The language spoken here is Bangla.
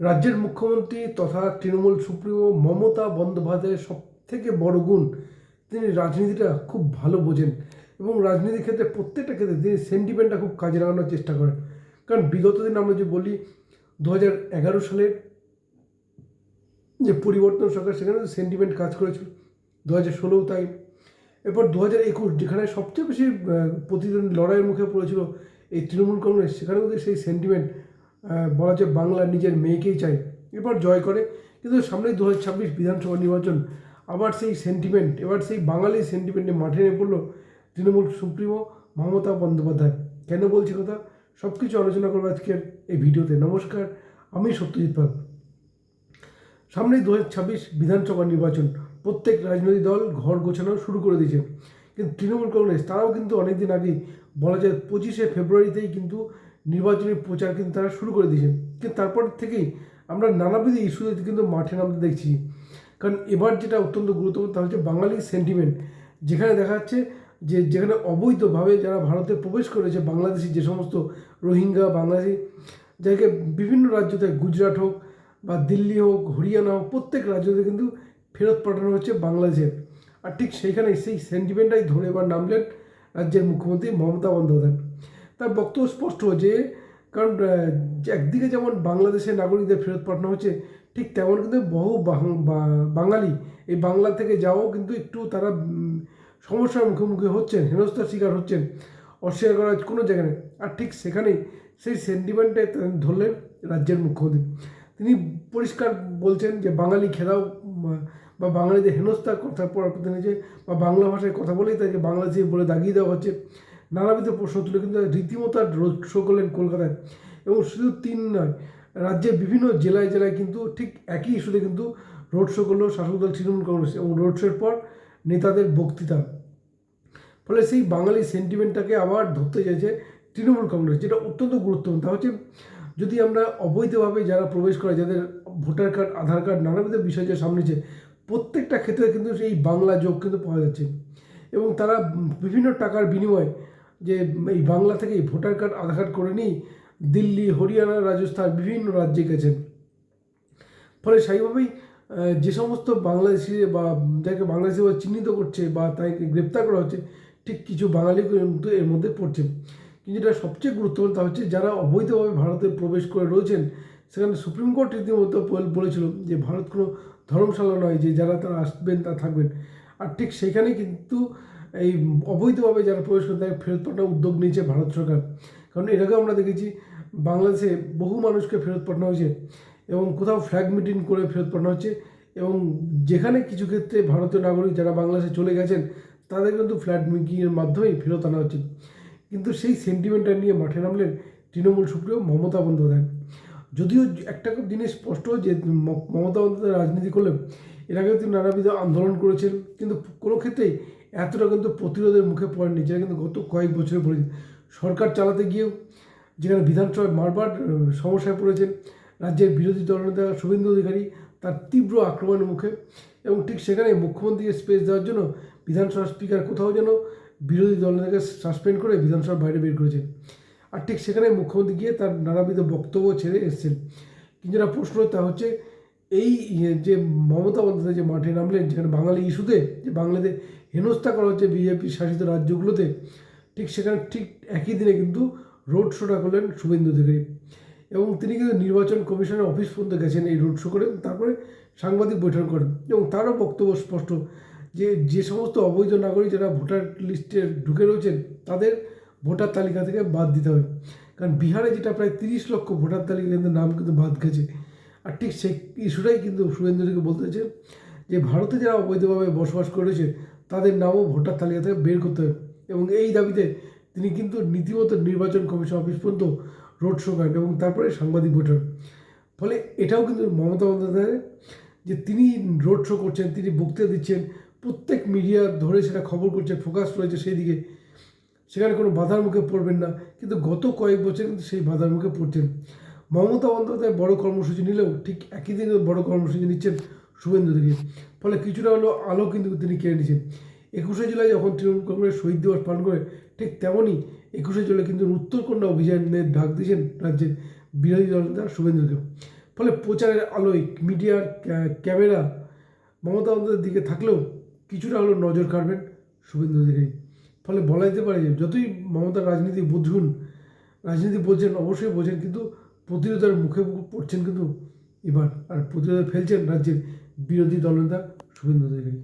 রাজ্যের মুখ্যমন্ত্রী তথা তৃণমূল সুপ্রিমো মমতা বন্দ্যোপাধ্যায়ের সব থেকে বড় গুণ, তিনি রাজনীতিটা খুব ভালো বোঝেন এবং রাজনীতির ক্ষেত্রে প্রত্যেকটা ক্ষেত্রে তিনি সেন্টিমেন্টটা খুব কাজে লাগানোর চেষ্টা করেন। কারণ বিগত দিন আমরা যে বলি, দু হাজার এগারো সালের যে পরিবর্তন সরকার, সেখানে সেন্টিমেন্ট কাজ করেছিল, দু হাজার ষোলোও তাই। এরপর দু হাজার একুশ, যেখানে সবচেয়ে বেশি প্রতিদ্বন্দ্বী লড়াইয়ের মুখে পড়েছিল এই তৃণমূল কংগ্রেস, সেখানেও সেই সেন্টিমেন্ট বলা যায় বাংলা নিজের মেয়েকেই চাই এরপর জয় করে। কিন্তু সামনেই দু হাজার ছাব্বিশ বিধানসভা নির্বাচন। আবার সেই সেন্টিমেন্ট এবার সেই বাঙালি সেন্টিমেন্টে মাঠে নেমে পড়ল তৃণমূল সুপ্রিমো মমতা বন্দ্যোপাধ্যায়। কেন বলছি কথা? সব কিছু আলোচনা করব আজকের এই ভিডিওতে। নমস্কার, আমি সত্যজিৎ পাল। সামনেই দু হাজার ছাব্বিশ বিধানসভা নির্বাচন। প্রত্যেক রাজনৈতিক দল ঘর গোছানো শুরু করে দিয়েছে। কিন্তু তৃণমূল কংগ্রেস, তারাও কিন্তু অনেকদিন আগেই, বলা যায় পঁচিশে ফেব্রুয়ারিতেই কিন্তু নির্বাচনী প্রচার কিন্তু তারা শুরু করে দিয়েছে। কিন্তু তারপর থেকেই আমরা নানাবিধ ইস্যুতে কিন্তু মাঠে নামতে দেখছি। কারণ এবার যেটা অত্যন্ত গুরুত্বপূর্ণ তা হচ্ছে বাঙালি সেন্টিমেন্ট যেখানে দেখা যাচ্ছে যে যেখানে অবৈধভাবে যারা ভারতে প্রবেশ করেছে, বাংলাদেশি যে সমস্ত রোহিঙ্গা, বাংলাদেশি যাকে বিভিন্ন রাজ্য থেকে গুজরাট হোক বা দিল্লি হোক, হরিয়ানা হোক, প্রত্যেক রাজ্যতে কিন্তু ফেরত পাঠানো হচ্ছে বাংলাদেশের আর ঠিক সেইখানে সেই সেন্টিমেন্টটাই ধরে এবার নামলেন রাজ্যের মুখ্যমন্ত্রী মমতা বন্দ্যোপাধ্যায়। তার বক্তব্য স্পষ্ট যে, কারণ একদিকে যেমন বাংলাদেশের নাগরিকদের ফেরত পাঠানো হচ্ছে, ঠিক তেমন কিন্তু বহু বাঙালি এই বাংলা থেকে যাও কিন্তু একটু তারা সমস্যার মুখোমুখি হচ্ছেন, হেনস্থার শিকার হচ্ছেন, অস্বীকার করার কোনো জায়গা নেই। আর ঠিক সেখানেই সেই সেন্টিমেন্টটাই ধরলেন রাজ্যের মুখ্যমন্ত্রী। তিনি পরিষ্কার বলছেন যে, বাঙালি খেদাও, বা বাঙালিদের হেনস্থার কথা পড়ার নিয়েছে বা বাংলা ভাষায় কথা বলেই তাকে বাংলাদেশি বলে দাগিয়ে দেওয়া হচ্ছে। নানাবিধ প্রশ্ন তুলে, কিন্তু রীতিমতো রোড শো করলেন কলকাতায়। এবং শুধু তিন নয়, রাজ্যের বিভিন্ন জেলায় জেলায় কিন্তু ঠিক একই ইস্যুতে কিন্তু রোড শো করল শাসক দল তৃণমূল কংগ্রেস এবং রোড শোর পর নেতাদের বক্তৃতা। ফলে সেই বাঙালি সেন্টিমেন্টটাকে আবার ধরতে চাইছে তৃণমূল কংগ্রেস, যেটা অত্যন্ত গুরুত্বপূর্ণ। তা হচ্ছে, যদি আমরা অবৈধভাবে যারা প্রবেশ করে, যাদের ভোটার কার্ড, আধার কার্ড, নানাবিধ বিষয় যে সামনেছে প্রত্যেকটা ক্ষেত্রে কিন্তু সেই বাংলা যোগ কিন্তু পাওয়া যাচ্ছে। এবং তারা বিভিন্ন টাকার বিনিময়ে যে এই বাংলা থেকেই ভোটার কার্ড, আধার কার্ড করে নিই দিল্লি, হরিয়ানা, রাজস্থান বিভিন্ন রাজ্যে গেছেন। ফলে সেইভাবেই যে সমস্ত বাংলাদেশি বা যাকে বাংলাদেশি বলে চিহ্নিত করছে বা তাকে গ্রেপ্তার করা হচ্ছে, ঠিক কিছু বাঙালি কিন্তু এর মধ্যে পড়ছে। কিন্তু যেটা সবচেয়ে গুরুত্বপূর্ণ তা হচ্ছে যারা অবৈধভাবে ভারতে প্রবেশ করে রয়েছেন, সেখানে সুপ্রিম কোর্ট রীতিমতো বল- বলেছিল যে ভারত কোনো ধর্মশালা নয় যে যারা তারা আসবেন তা থাকবেন। আর ঠিক সেখানে কিন্তু এই অবৈধভাবে যারা প্রবেশ করেন তাকে ফেরত পাঠানোর উদ্যোগ নিয়েছে ভারত সরকার। কারণ এর আগেও আমরা দেখেছি, বাংলাদেশে বহু মানুষকে ফেরত পাঠানো হয়েছে এবং কোথাও ফ্ল্যাগ মিটিং করে ফেরত পাঠানো হচ্ছে এবং যেখানে কিছু ক্ষেত্রে ভারতীয় নাগরিক যারা বাংলাদেশে চলে গেছেন, তাদের কিন্তু ফ্ল্যাগ মিটিংয়ের মাধ্যমেই ফেরত আনা হচ্ছে। কিন্তু সেই সেন্টিমেন্টটা নিয়ে মাঠে নামলেন তৃণমূল সুপ্রিয় মমতা বন্দ্যোপাধ্যায়। যদিও একটা জিনিস স্পষ্ট যে মমতা বন্দ্যোপাধ্যায় রাজনীতি করলেন এর আগে তিনি নানাবিধ আন্দোলন করেছেন কিন্তু কোনো ক্ষেত্রেই এতটা কিন্তু প্রতিরোধের মুখে পড়েনি যেটা কিন্তু গত কয়েক বছরে পড়েছে সরকার চালাতে গিয়েও যেখানে বিধানসভায় বারবার আহ, সমস্যায় পড়েছেন রাজ্যের বিরোধী দলনেতা শুভেন্দু অধিকারী তার তীব্র আক্রমণের মুখে এবং ঠিক সেখানে মুখ্যমন্ত্রীকে স্পেস দেওয়ার জন্য বিধানসভার স্পিকার কোথাও যেন বিরোধী দলনেতাকে সাসপেন্ড করে বিধানসভার বাইরে বের করেছেন। আর ঠিক সেখানে মুখ্যমন্ত্রী গিয়ে তার নানাবিধ বক্তব্য ছেড়ে এসেছেন। কিন্তু প্রশ্ন তা হচ্ছে এই যে মমতা বন্দ্যোপাধ্যায় যে মাঠে নামলেন, যেখানে বাঙালি ইস্যুতে, যে বাংলাদেশ হেনস্থা করা হচ্ছে বিজেপি শাসিত রাজ্যগুলোতে, ঠিক সেখানে ঠিক একই দিনে কিন্তু রোড শোটা করলেন শুভেন্দু অধিকারী। এবং তিনি কিন্তু নির্বাচন কমিশনের অফিস পর্যন্ত গেছেন এই রোড শো করে, তারপরে সাংবাদিক বৈঠক করেন। এবং তারও বক্তব্য স্পষ্ট যে যে সমস্ত অবৈধ নাগরিক যারা ভোটার লিস্টে ঢুকে রয়েছেন, তাদের ভোটার তালিকা থেকে বাদ দিতে হবে। কারণ বিহারে যেটা প্রায় তিরিশ লক্ষ ভোটার তালিকা কিন্তু নাম কিন্তু বাদ গেছে। আর ঠিক সেই ইস্যুটাই কিন্তু শুভেন্দুকে বলতে হচ্ছে যে ভারতে যারা অবৈধভাবে বসবাস করেছে, তাদের নামও ভোটার তালিকা থেকে বের করতে হবে। এবং এই দাবিতে তিনি কিন্তু নীতিমতো নির্বাচন কমিশন অফিস পর্যন্ত রোড শো করেন এবং তারপরে সাংবাদিক বৈঠক। ফলে এটাও কিন্তু মমতা বন্দ্যোপাধ্যায় যে তিনি রোড শো করছেন, তিনি বক্তৃতা দিচ্ছেন, প্রত্যেক মিডিয়া ধরে সেটা খবর করছে ফোকাস রয়েছে সেই দিকে। সেখানে কোনো বাধার মুখে পড়বেন না। কিন্তু গত কয়েক বছর কিন্তু সেই বাধার মুখে পড়ছেন। মমতা বন্দ্যোপাধ্যায় বড় কর্মসূচি নিলেও ঠিক একই দিনে বড় কর্মসূচি নিচ্ছেন শুভেন্দু দেবী ফলে কিছুটা হলেও আলো কিন্তু তিনি কেড়ে নিচ্ছেন একুশে জুলাই যখন তৃণমূল কংগ্রেস শহীদ দিবস পালন করে, ঠিক তেমনই একুশে জুলাই কিন্তু উত্তরকন্যা অভিযানের ডাক দিয়েছেন রাজ্যের বিরোধী দল নেতা শুভেন্দুকে ফলে প্রচারের আলোয় মিডিয়ার ক্যামেরা মমতা বন্দ্যোপাধ্যায়ের দিকে থাকলেও কিছুটা হলেও নজর কাড়বেন শুভেন্দু দেবী ফলে বলা যেতে পারে যে, যতই মমতার রাজনীতি বুঝুন, রাজনীতি বলছেন অবশ্যই বোঝেন, কিন্তু প্রতিরোধের মুখে পড়ছেন কিন্তু এবার আর প্রতিরোধ ফেলছেন রাজ্যের বিরোধী দলনেতা শুভেন্দু অধিকারী।